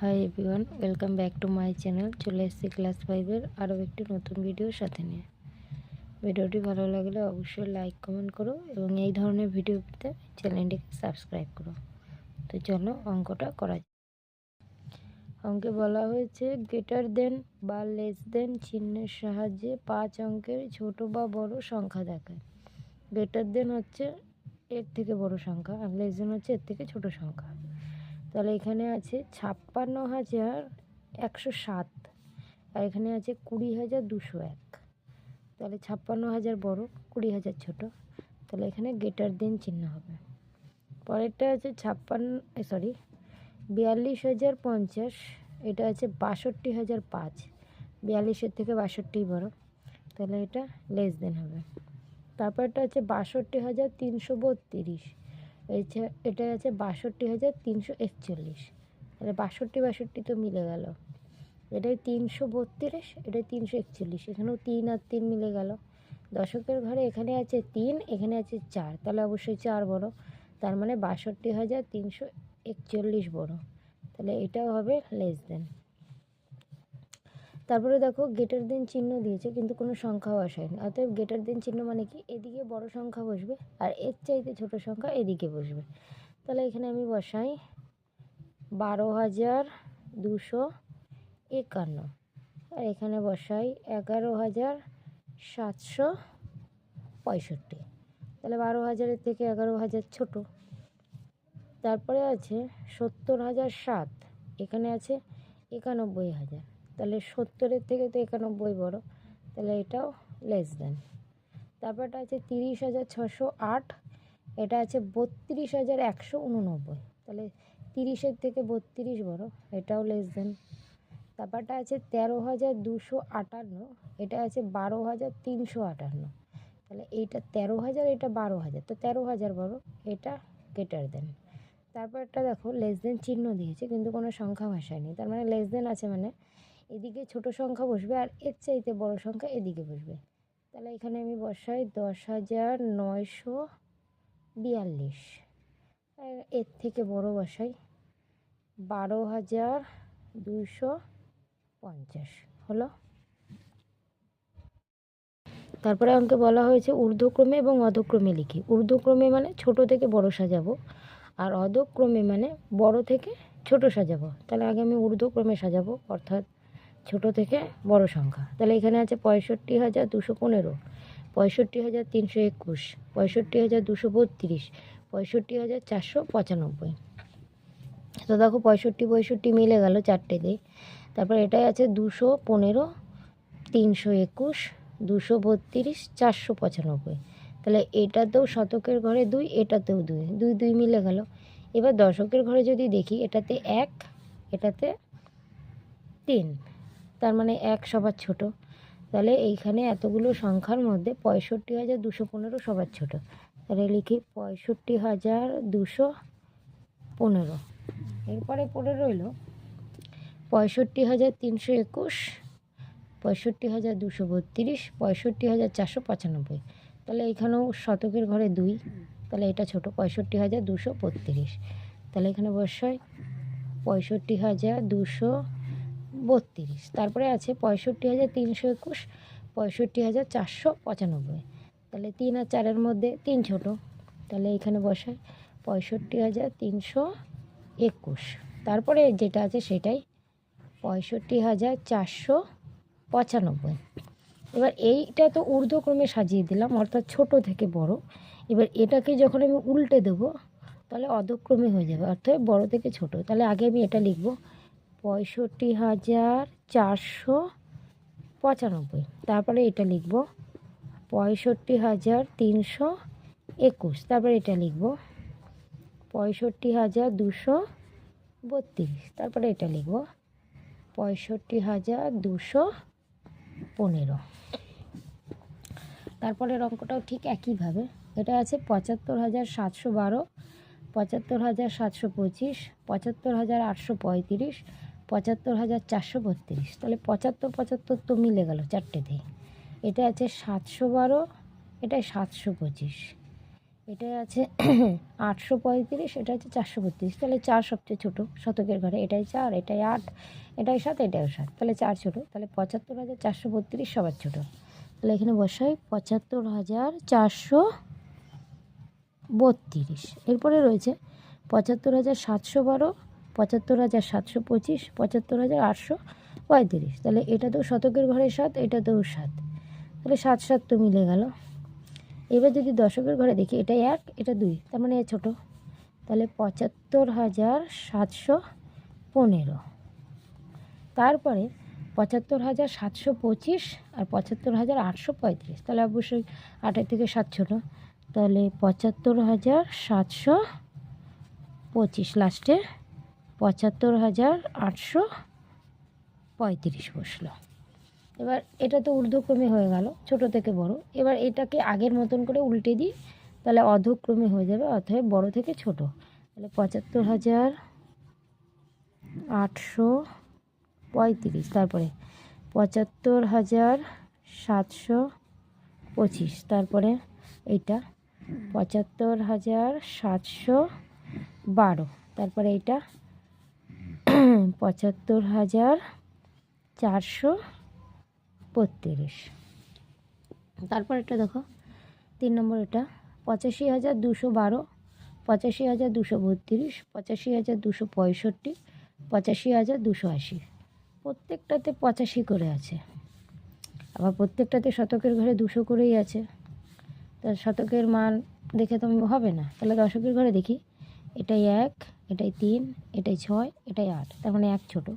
Hi everyone welcome back to my channel চলে এসেছি class ফাইভের আরও একটি নতুন ভিডিওর সাথে নিয়ে। ভিডিওটি ভালো লাগলে অবশ্যই লাইক কমেন্ট করো এবং এই ধরনের ভিডিও পেতে চ্যানেলটিকে সাবস্ক্রাইব করো। তো চলো অঙ্কটা করা যাক। অঙ্কে বলা হয়েছে গ্রেটার দেন বা লেস দেন চিহ্নের সাহায্যে পাঁচ অঙ্কের ছোট বা বড় সংখ্যা দেখায়। গ্রেটার দেন হচ্ছে এর থেকে বড় সংখ্যা আর লেস দেন হচ্ছে এর থেকে ছোট সংখ্যা। তাহলে এখানে আছে ছাপ্পান্ন হাজার একশো সাত আর এখানে আছে কুড়ি হাজার দুশো এক। তাহলে ছাপ্পান্ন হাজার বড়, কুড়ি হাজার ছোট। তাহলে এখানে গেটার দেন চিহ্ন হবে। পরেরটা আছে ছাপ্পান্ন সরি বিয়াল্লিশ হাজার পঞ্চাশ, এটা আছে বাষট্টি হাজার পাঁচ। বিয়াল্লিশের থেকে বাষট্টি বড়। তাহলে এটা লেস দেন হবে। তারপরটা আছে বাষট্টি হাজার তিনশো বত্রিশ। এটা আছে বাষট্টি হাজার তিনশো একচল্লিশ। তাহলে বাষট্টি বাষট্টি তো মিলে গেল। এটাই তিনশো বত্রিশ, এটাই তিনশো একচল্লিশ। এখানেও তিন আর তিন মিলে গেল। দশকের ঘরে এখানে আছে তিন, এখানে আছে চার। তাহলে অবশ্যই চার বড়। তার মানে বাষট্টি হাজার তিনশো একচল্লিশ বড়। তাহলে এটাও হবে লেস দেন তারপরে দেখো গেটার দিন চিহ্ন দিয়েছে, কিন্তু কোনো সংখ্যাও আসায়নি অতএব গেটার দিন চিহ্ন মানে কি? এদিকে বড় সংখ্যা বসবে আর এর চাইতে ছোট সংখ্যা এদিকে বসবে। তাহলে এখানে আমি বসাই বারো হাজার দুশো একান্ন। আর এখানে বসাই এগারো হাজার সাতশো পঁয়ষট্টি। তাহলে বারো হাজারের থেকে এগারো হাজার ছোট। তারপরে আছে সত্তর হাজার সাত। এখানে আছে একানব্বই হাজার। তাহলে সত্তরের থেকে তো একানব্বই বড়। তাহলে এটাও লেস দেন তারপরটা আছে তিরিশ হাজার ছশো আট, এটা আছে বত্রিশ হাজার একশো উননব্বই। তাহলে তিরিশের থেকে বত্রিশ বড়, এটাও লেস দেন তারপরটা আছে তেরো হাজার দুশো আটান্ন, এটা আছে বারো হাজার তিনশো আটান্ন। তাহলে এইটা তেরো হাজার, এটা বারো হাজার। তো তেরো হাজার বড়, এটা গেটার দেন তারপরটা দেখো লেস দেন চিহ্ন দিয়েছে, কিন্তু কোনো সংখ্যা ভাষায়নি তার মানে লেস দেন আছে মানে এদিকে ছোট সংখ্যা বসবে আর এর চাইতে বড় সংখ্যা এদিকে বসবে। তাহলে এখানে আমি বসাই দশ হাজার নয়শো বিয়াল্লিশ। এর থেকে বড় বসাই বারো হাজার দুশো পঞ্চাশ। হলো? তারপরে আমাকে বলা হয়েছে ঊর্ধ্বক্রমে এবং অধক্রমে লিখি। ঊর্ধ্বক্রমে মানে ছোট থেকে বড় সাজাবো আর অধক্রমে মানে বড় থেকে ছোট সাজাবো। তাহলে আগে আমি ঊর্ধ্বক্রমে সাজাবো, অর্থাৎ ছোট থেকে বড় সংখ্যা। তাহলে এখানে আছে পঁয়ষট্টি হাজার দুশো পনেরো, পঁয়ষট্টি হাজার তিনশো একুশ, পঁয়ষট্টি হাজার দুশো বত্রিশ, পঁয়ষট্টি হাজার চারশো পঁচানব্বই। তো দেখো পঁয়ষট্টি পঁয়ষট্টি মিলে গেল চারটে দিয়ে। তারপর এটাই আছে দুশো পনেরো, তিনশো একুশ, দুশো বত্রিশ, চারশো পঁচানব্বই। তাহলে এটাতেও শতকের ঘরে দুই, এটাতেও দুই দুই দুই মিলে গেল। এবার দশকের ঘরে যদি দেখি, এটাতে এক, এটাতে তিন। তার মানে এক সবার ছোট। তাহলে এইখানে এতগুলো সংখ্যার মধ্যে পঁয়ষট্টি হাজার দুশো পনেরো সবার ছোট। তাহলে লিখি পঁয়ষট্টি হাজার দুশো পনেরো। এরপরে পড়ে রইল পঁয়ষট্টি হাজার তিনশো একুশ, পঁয়ষট্টি হাজার দুশো বত্রিশ, পঁয়ষট্টি হাজার চারশো পঁচানব্বই। তাহলে এখানেও শতকের ঘরে দুই। তাহলে এটা ছোট, পঁয়ষট্টি হাজার দুশো বত্রিশ। তাহলে এখানে বসাই পঁয়ষট্টি হাজার দুশো বত্রিশ। তারপরে আছে পঁয়ষট্টি হাজার তিনশো একুশ, পঁয়ষট্টি হাজার চারশো পঁচানব্বই। তাহলে তিন আর চারের মধ্যে তিন ছোট। তাহলে এখানে বসাই পঁয়ষট্টি হাজার তিনশো একুশ। তারপরে যেটা আছে সেটাই পঁয়ষট্টি হাজার চারশো পঁচানব্বই। এবার এইটা তো ঊর্ধ্বক্রমে সাজিয়ে দিলাম, অর্থাৎ ছোট থেকে বড়। এবার এটাকে যখন আমি উল্টে দেবো, তাহলে অধক্রমে হয়ে যাবে, অর্থাৎ বড় থেকে ছোট। তাহলে আগে আমি এটা লিখব পঁয়ষট্টি হাজার চারশো পঁচানব্বই। তারপরে এটা লিখব পঁয়ষট্টি হাজার তিনশো একুশ। তারপরে এটা লিখব পঁয়ষট্টি হাজার দুশো বত্রিশ। তারপরে এটা লিখব পঁয়ষট্টি হাজার দুশো পনেরো। তারপরের অঙ্কটাও ঠিক একইভাবে। এটা আছে পঁচাত্তর হাজার সাতশো বারো, পঁচাত্তর হাজার সাতশো পঁচিশ, পঁচাত্তর হাজার আটশো পঁয়ত্রিশ পঁচাত্তর হাজার চারশো বত্রিশ। তাহলে পঁচাত্তর পঁচাত্তর তো মিলে গেল দিয়ে। এটা আছে সাতশো বারো এটা সাতশো পঁচিশ। এটাই আছে আটশো পঁয়ত্রিশ এটা হচ্ছে চারশো বত্রিশ। তাহলে চার সবচেয়ে ছোটো শতকের ঘরে, এটাই চার, এটাই আট, এটাই সাত এটাই সাত। তাহলে চার ছোটো, তাহলে পঁচাত্তর হাজার চারশো বত্রিশ সবার ছোটো। তাহলে এখানে বসাই, পঁচাত্তর হাজার চারশো বত্রিশ। এরপরে রয়েছে পঁচাত্তর হাজার সাতশো বারো পঁচাত্তর হাজার সাতশো পঁচিশ, পঁচাত্তর হাজার আটশো পঁয়ত্রিশ। তাহলে এটা তো শতকের ঘরে সাত, এটা তো সাত। তাহলে সাত সাত তো মিলে গেল। এবার যদি দশকের ঘরে দেখি, এটা এক, এটা দুই, তার মানে ছোটো। তাহলে পঁচাত্তর হাজার সাতশো পনেরো। তারপরে পঁচাত্তর হাজার সাতশো পঁচিশ আর পঁচাত্তর হাজার আটশো পঁয়ত্রিশ। তাহলে অবশ্যই আটের থেকে সাত ছোটো। তাহলে পঁচাত্তর হাজার সাতশো পঁচিশ লাস্টে। পঁচাত্তর হাজার আটশো পঁয়ত্রিশ বসল। এবার এটা তো ঊর্ধ্বক্রমে হয়ে গেল, ছোট থেকে বড়। এবার এটাকে আগের মতন করে উল্টে দিই, তাহলে অধক্রমে হয়ে যাবে, অতএব বড় থেকে ছোট। তাহলে পঁচাত্তর হাজার আটশো পঁয়ত্রিশ, তারপরে পঁচাত্তর হাজার সাতশো পঁচিশ, তারপরে এইটা, পঁচাত্তর হাজার সাতশো বারো, তারপরে এইটা পঁচাত্তর হাজার চারশো বত্রিশ। তারপর এটা দেখো, তিন নম্বর এটা, পঁচাশি হাজার দুশো বারো, পঁচাশি হাজার দুশো বত্রিশ, পঁচাশি হাজার দুশো পঁয়ষট্টি, পঁচাশি হাজার দুশো আশি। প্রত্যেকটাতে পঁচাশি করে আছে। আবার প্রত্যেকটাতে শতকের ঘরে দুশো করেই আছে। তা শতকের মান দেখে তো হবে না। তাহলে দশকের ঘরে দেখি। এটাই এক, এটাই তিন, এটাই ছয়, এটাই আট। তার মানে এক ছোটো।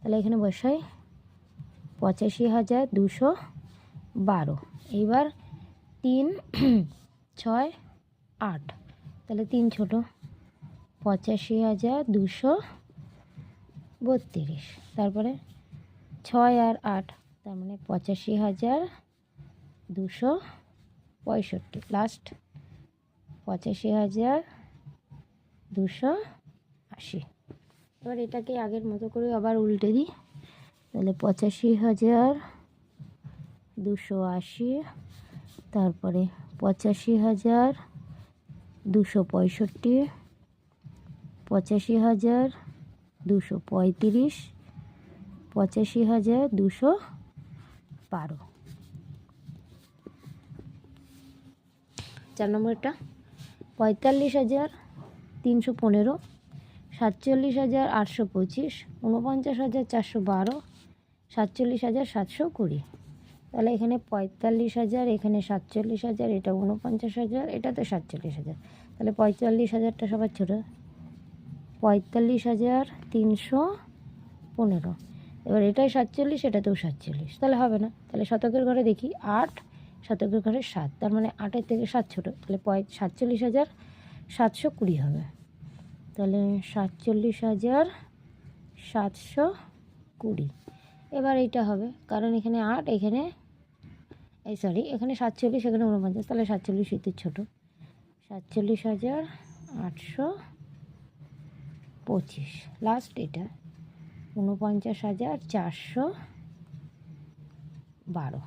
তাহলে এখানে বসাই পঁচাশি হাজার দুশো বারো। এইবার তিন, ছয়, আট। তাহলে তিন ছোটো। পঁচাশি হাজার দুশো বত্রিশ। তারপরে ছয় আর আট, তার মানে পঁচাশি হাজার দুশো পঁয়ষট্টি। লাস্ট পঁচাশি হাজার দুশো আশি। এবার এটাকে আগের মতো করে আবার উল্টে দিই। তাহলে পঁচাশি হাজার দুশো আশি, তারপরে পঁচাশি হাজার দুশো পঁয়ষট্টি, পঁচাশি হাজার দুশো পঁয়ত্রিশ, পঁচাশি হাজার দুশো বারো। চার নম্বরটা, পঁয়তাল্লিশ হাজার তিনশো পনেরো, সাতচল্লিশ হাজার আটশো পঁচিশ, উনপঞ্চাশ হাজার চারশো বারো, সাতচল্লিশ হাজার সাতশো কুড়ি। তাহলে এখানে পঁয়তাল্লিশ হাজার, এখানে সাতচল্লিশ হাজার, এটা উনপঞ্চাশ হাজার এটা তো সাতচল্লিশ হাজার। তাহলে পঁয়তাল্লিশ হাজারটা সবার ছোটো। পঁয়তাল্লিশ হাজার তিনশো পনেরো। এবার এটাই সাতচল্লিশ, এটাতেও সাতচল্লিশ। তাহলে হবে না। তাহলে শতকের ঘরে দেখি আট, শতকের ঘরে সাত। তার মানে আটের থেকে সাত ছোটো। তাহলে পঁয় সাতচল্লিশ হাজার সাতশো কুড়ি হবে। তাহলে সাতচল্লিশ হাজার সাতশো কুড়ি। এবার এইটা হবে, কারণ এখানে আট, এখানে, এই সরি এখানে সাতচল্লিশ, এখানে উনপঞ্চাশ, তাহলে সাতচল্লিশ ইতির ছোটো। সাতচল্লিশ হাজার আটশো পঁচিশ। লাস্ট এটা, উনপঞ্চাশ হাজার চারশো বারো।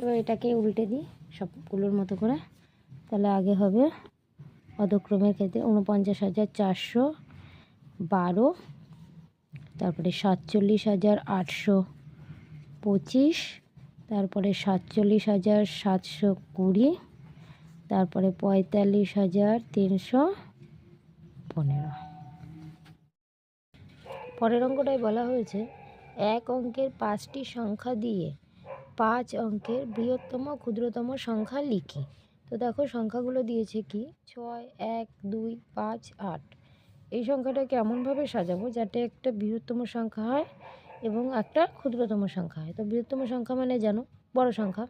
এবার এটাকে উল্টে দিই সবগুলোর মতো করে। তাহলে আগে হবে অধক্রমের ক্ষেত্রে উনপঞ্চাশ হাজার চারশো বারো, তারপরে সাতচল্লিশ হাজার আটশো পঁচিশ, তারপরে সাতচল্লিশ হাজার সাতশো কুড়ি, তারপরে পঁয়তাল্লিশ হাজার তিনশো পনেরো। পরের অঙ্কটায় বলা হয়েছে, এক অঙ্কের পাঁচটি সংখ্যা দিয়ে পাঁচ অঙ্কের বৃহত্তম ক্ষুদ্রতম সংখ্যা লিখি। তো দেখো সংখ্যাগুলো দিয়েছে কি? ছয়, এক, দুই, পাঁচ, আট। এই সংখ্যাটাকে এমনভাবে সাজাবো যাতে একটা বৃহত্তম সংখ্যা হয় এবং একটা ক্ষুদ্রতম সংখ্যা হয়? তো বৃহত্তম সংখ্যা মানে জানো, বড় সংখ্যা।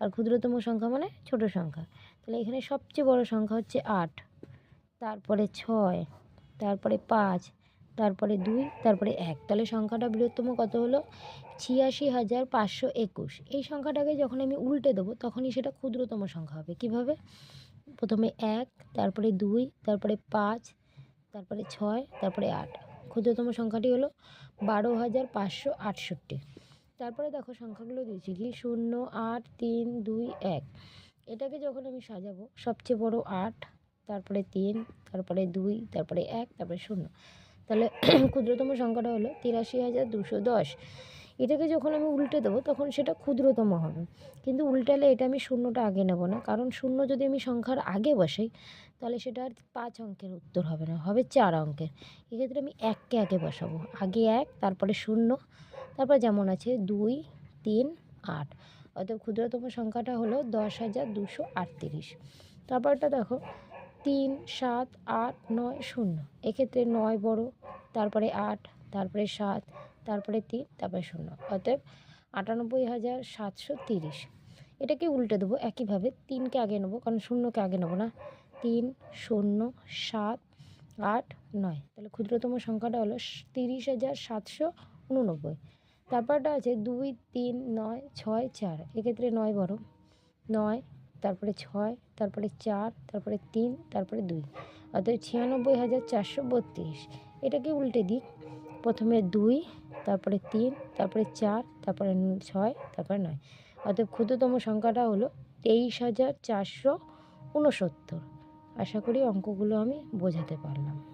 আর ক্ষুদ্রতম সংখ্যা মানে ছোট সংখ্যা। তাহলে এখানে সবচেয়ে বড় সংখ্যা হচ্ছে আট। তারপরে ছয়, তারপরে পাঁচ তারপরে দুই, তারপরে এক। তাহলে সংখ্যাটা বৃহত্তম কত হলো? ছিয়াশি হাজার পাঁচশো একুশ। এই সংখ্যাটাকে যখন আমি উল্টে দেবো, তখনই সেটা ক্ষুদ্রতম সংখ্যা হবে। কীভাবে? প্রথমে এক, তারপরে দুই, তারপরে পাঁচ, তারপরে ছয়, তারপরে আট। ক্ষুদ্রতম সংখ্যাটি হলো বারো হাজার পাঁচশো আটষট্টি। তারপরে দেখো সংখ্যাগুলো দিয়েছি কি? শূন্য, আট, তিন, দুই, এক। এটাকে যখন আমি সাজাবো, সবচেয়ে বড় আট, তারপরে তিন, তারপরে দুই, তারপরে এক, তারপরে শূন্য। তাহলে ক্ষুদ্রতম সংখ্যাটা হলো তিরাশি হাজার দুশো দশ। এটাকে যখন আমি উল্টে দেবো, তখন সেটা ক্ষুদ্রতম হবে। কিন্তু উল্টালে এটা আমি শূন্যটা আগে নেব না, কারণ শূন্য যদি আমি সংখ্যার আগে বসাই, তাহলে সেটা আর পাঁচ অঙ্কের উত্তর হবে না, হবে চার অঙ্কের। এক্ষেত্রে আমি এককে আগে বসাবো, আগে এক, তারপরে শূন্য, তারপর যেমন আছে দুই, তিন, আট। অর্থাৎ ক্ষুদ্রতম সংখ্যাটা হলো দশ হাজার দুশো আটত্রিশ। তারপরটা দেখো তিন, সাত, আট, নয়, শূন্য। এক্ষেত্রে নয় বড়, তারপরে আট, তারপরে সাত, তারপরে তিন, তারপরে শূন্য। অতএব আটানব্বই হাজার সাতশো তিরিশ। এটাকে উল্টে দেবো একইভাবে। তিনকে আগে নেব, কারণ শূন্যকে আগে নেব না। তিন, শূন্য, সাত, আট, নয়। তাহলে ক্ষুদ্রতম সংখ্যাটা হলো তিরিশ হাজার সাতশো উননব্বই। তারপরটা আছে দুই, তিন, নয়, ছয়, চার। এক্ষেত্রে নয় বড়। নয় তারপরে ছয়, তারপরে চার, তারপরে তিন, তারপরে দুই। অর্থাৎ ছিয়ানব্বই হাজার চারশো বত্রিশ। এটাকে উল্টে দিক প্রথমে দুই, তারপরে তিন, তারপরে চার, তারপরে ছয়, তারপরে নয়। অর্থাৎ ক্ষুদ্রতম সংখ্যাটা হলো তেইশ হাজার চারশো উনসত্তর। আশা করি অঙ্কগুলো আমি বোঝাতে পারলাম।